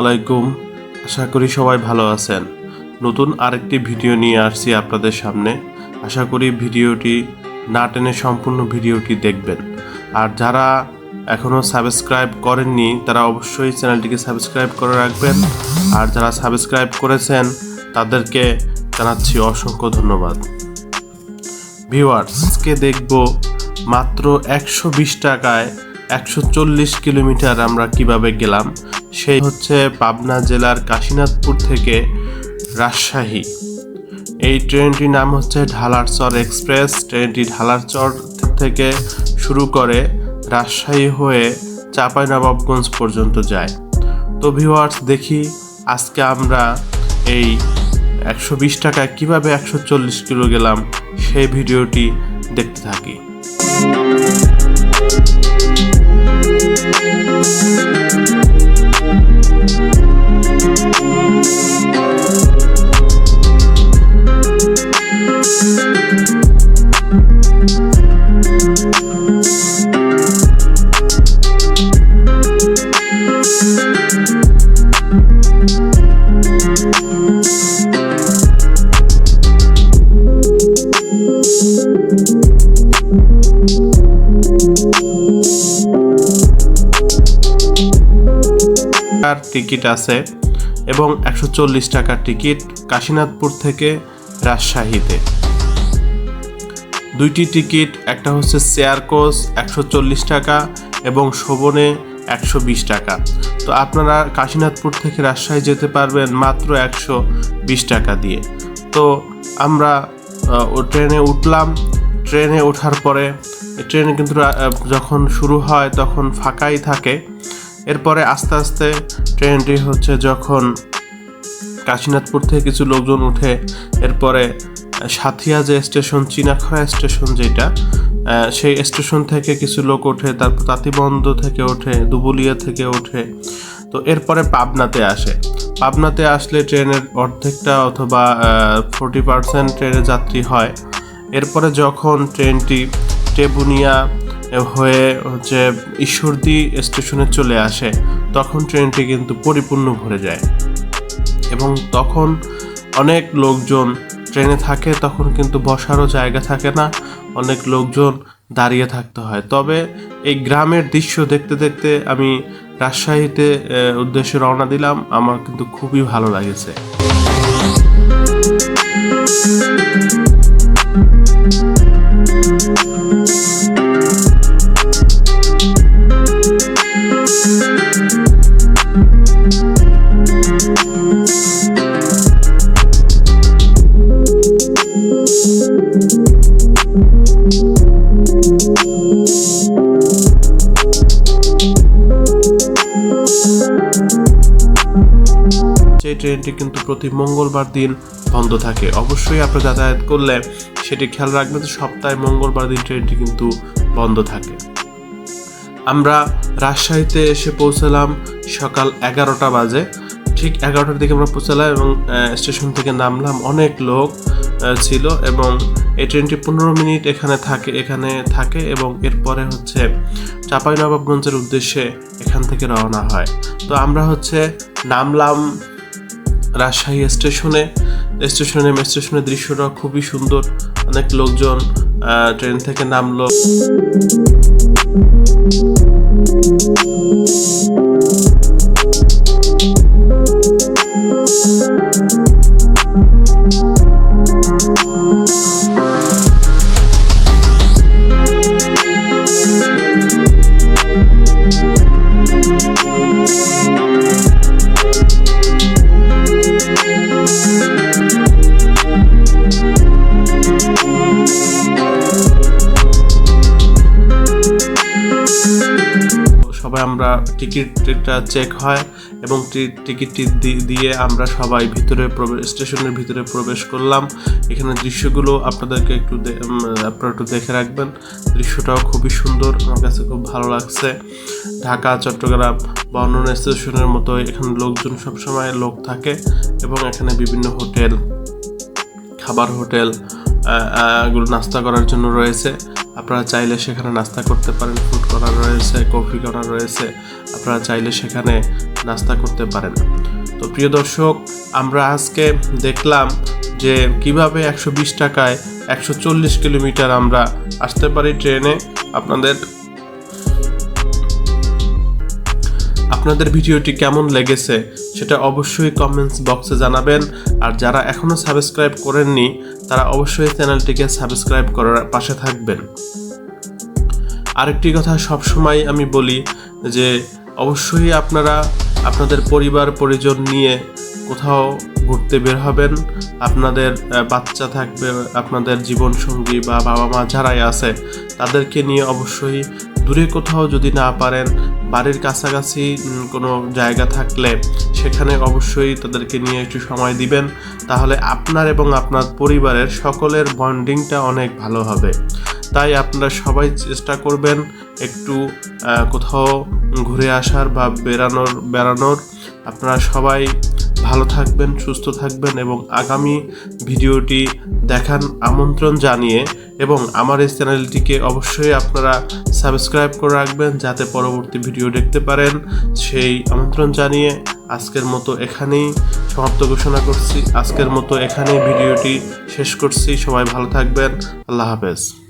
আলাইকুম। আশা করি সবাই ভালো আছেন। নতুন আরেকটি ভিডিও নিয়ে আসছি আপনাদের সামনে। আশা করি ভিডিওটি না টেনে সম্পূর্ণ ভিডিওটি দেখবেন। আর যারা এখনও সাবস্ক্রাইব করেননি, তারা অবশ্যই চ্যানেলটিকে সাবস্ক্রাইব করে রাখবেন। আর যারা সাবস্ক্রাইব করেছেন, তাদেরকে জানাচ্ছি অসংখ্য ধন্যবাদ। ভিউয়ার্সকে দেখব মাত্র একশো বিশ টাকায় একশো চল্লিশ কিলোমিটার আমরা কীভাবে গেলাম। সেই হচ্ছে পাবনা জেলার কাশীনাথপুর থেকে রাজশাহী। এই ট্রেনটির নাম হচ্ছে ঢালারচর এক্সপ্রেস। ট্রেনটি ঢালারচর থেকে শুরু করে রাজশাহী হয়ে চাঁপাইনবাবগঞ্জ পর্যন্ত যায়। তো ভিউয়ার্স দেখি আজকে আমরা এই একশো বিশ টাকায় কীভাবে একশো চল্লিশ কিলো গেলাম সেই ভিডিওটি দেখতে থাকি। টিকিট আছে এবং একশো চল্লিশ টাকার টিকিট কাশীনাথপুর থেকে রাজশাহীতে। দুইটি টিকিট, একটা হচ্ছে চেয়ার কোচ একশো চল্লিশ টাকা এবং শোভনে একশো বিশ টাকা। তো আপনারা কাশীনাথপুর থেকে রাজশাহী যেতে পারবেন মাত্র একশো বিশ টাকা দিয়ে। তো আমরা ট্রেনে উঠলাম। ট্রেনে ওঠার পরে, ট্রেনে কিন্তু যখন শুরু হয় তখন ফাঁকাই থাকে। এরপরে আস্তে আস্তে ট্রেনটি হচ্ছে যখন কাশীনাথপুর থেকে কিছু লোকজন উঠে, এরপরে সাথিয়া যে স্টেশন চিনাখড়া স্টেশন যেটা সেই স্টেশন থেকে কিছু লোক ওঠে, তারপর তাঁতিবন্ধ থেকে ওঠে, দুবুলিয়া থেকে ওঠে। তো এরপরে পাবনাতে আসে। পাবনাতে আসলে ট্রেনের অর্ধেকটা অথবা ফোরটি পার্সেন্ট ট্রেনের যাত্রী হয়। এরপরে যখন ট্রেনটি টেবুনিয়া হয়ে হচ্ছে ঈশ্বরদী স্টেশনে চলে আসে, তখন ট্রেনটি কিন্তু পরিপূর্ণ ভরে যায়। এবং তখন অনেক লোকজন ট্রেনে থাকে, তখন কিন্তু বসারও জায়গা থাকে না, অনেক লোকজন দাঁড়িয়ে থাকতে হয়। তবে এই গ্রামের দৃশ্য দেখতে দেখতে আমি রাজশাহীতে উদ্দেশ্যে রওনা দিলাম, আমার কিন্তু খুবই ভালো লাগেছে। সেই ট্রেনটি কিন্তু প্রতি মঙ্গলবার দিন বন্ধ থাকে। অবশ্যই আপনি যাতায়াত করলে সেটি খেয়াল রাখবেন যে সপ্তাহে মঙ্গলবার দিন ট্রেনটি কিন্তু বন্ধ থাকে। আমরা রাজশাহীতে এসে পৌঁছালাম সকাল এগারোটা বাজে। ঠিক এগারোটার দিকে আমরা পৌঁছালাম এবং স্টেশন থেকে নামলাম। অনেক লোক ছিল এবং এই ট্রেনটি পনেরো মিনিট এখানে থাকে এখানে থাকে এবং এরপরে হচ্ছে চাঁপাইনবাবগঞ্জের উদ্দেশ্যে এখান থেকে রওনা হয়। তো আমরা হচ্ছে নামলাম রাজশাহী স্টেশনে স্টেশনে স্টেশনের দৃশ্যটা খুবই সুন্দর। অনেক লোকজন ট্রেন থেকে নামলো। আমরা টিকিটটা চেক হয় এবং টিকিটটি দিয়ে আমরা সবাই ভিতরে প্রবেশ স্টেশনের ভিতরে প্রবেশ করলাম। এখানে দৃশ্যগুলো আপনাদেরকে একটু আপনারা একটু দেখে রাখবেন। দৃশ্যটাও খুবই সুন্দর আমার কাছে খুব ভালো লাগছে। ঢাকা চট্টগ্রাম বা অন্যান্য স্টেশনের মতো এখানে লোকজন সবসময় লোক থাকে এবং এখানে বিভিন্ন হোটেল খাবার হোটেল আহ, আহ, গুলো নাস্তা করার জন্য রয়েছে। আপনারা চাইলে সেখানে নাস্তা করতে পারেন ফুড কর্নার রয়েছে কফি কর্নার রয়েছে, আপনারা চাইলে সেখানে নাস্তা করতে পারেন। তো প্রিয় দর্শক, আমরা আজকে দেখলাম যে কীভাবে একশো বিশ টাকায় একশো চল্লিশ কিলোমিটার আমরা আসতে পারি ট্রেনে। আপনাদের আপনাদের ভিডিওটি কেমন লেগেছে সেটা অবশ্যই কমেন্টস বক্সে জানাবেন। আর যারা এখনও সাবস্ক্রাইব করেননি তারা অবশ্যই চ্যানেলটিকে সাবস্ক্রাইব করার পাশে থাকবেন। আরেকটি কথা সবসময় আমি বলি যে, অবশ্যই আপনারা আপনাদের পরিবার, পরিজন নিয়ে কোথাও ঘুরতে বের হবেন। আপনাদের বাচ্চা থাকবে, আপনাদের জীবনসঙ্গী বা বাবা মা যারাই আছে, তাদেরকে নিয়ে অবশ্যই দূরে কোথাও যদি না পারেন, বাড়ির কাছাকাছি কোনো জায়গা থাকলে সেখানে অবশ্যই তাদেরকে নিয়ে একটু সময় দিবেন। তাহলে আপনার এবং আপনার পরিবারের সকলের বন্ডিংটা অনেক ভালো হবে। তাই আপনারা সবাই চেষ্টা করবেন একটু কোথাও ঘুরে আসার বা বেড়ানোর বেড়ানোর। আপনারা সবাই ভালো থাকবেন, সুস্থ থাকবেন এবং আগামী ভিডিওটি দেখান আমন্ত্রণ জানিয়ে এবং আমার এই চ্যানেলটিকে অবশ্যই আপনারা সাবস্ক্রাইব করে রাখবেন যাতে পরবর্তী ভিডিও দেখতে পারেন। সেই আমন্ত্রণ জানিয়ে আজকের মতো এখানেই সমাপ্ত ঘোষণা করছি। আজকের মতো এখানেই ভিডিওটি শেষ করছি। সবাই ভালো থাকবেন। আল্লাহ হাফেজ।